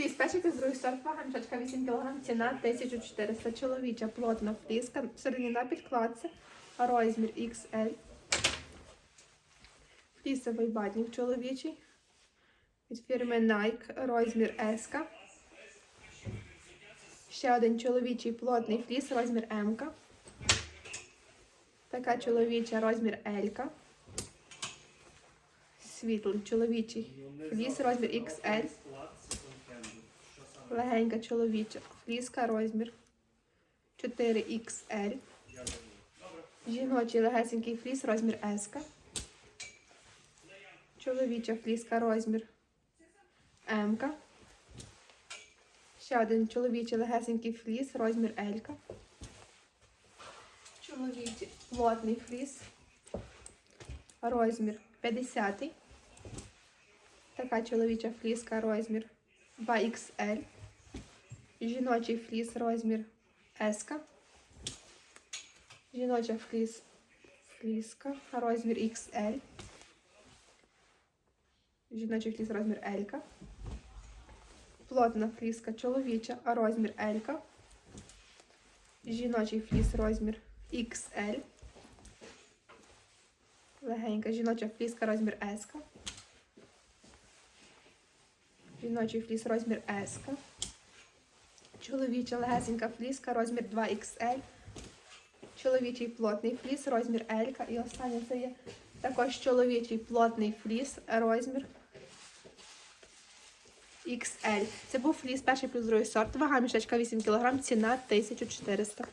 Фліс, та другий сорт, мішечка 8 кг, ціна 1400. Чоловіча плотна фліска, на підкладці, розмір XL. Флісовий батник чоловічий. Від фірми Nike, розмір S. Ще один чоловічий плотний фліс, розмір М. Така чоловіча розмір L. Світлий чоловічий фліс, розмір XL. Легенька чоловіча фліска, розмір 4XL. Жіночий легесенький фліс, розмір S. Чоловіча фліска, розмір М. Ще один чоловічий легесенький фліс, розмір L. Чоловічий плотний фліс, розмір 50. Така чоловіча фліска, розмір 2XL. Жіночий фліс, розмір S. Жіноча фліс, фліска, розмір XL. Жіночий фліс, розмір L. Плотна фліска чоловіча, розмір L. Жіночий фліс, розмір XL. Легенька жіноча фліска, розмір S. Жіночий фліс, розмір S. Чоловіча легесенька фліска, розмір 2XL. Чоловічий плотний фліс, розмір L. І останнє це є також чоловічий плотний фліс, розмір XL. Це був фліс перший плюс другий сорт. Вага мішечка 8 кг, ціна 1400.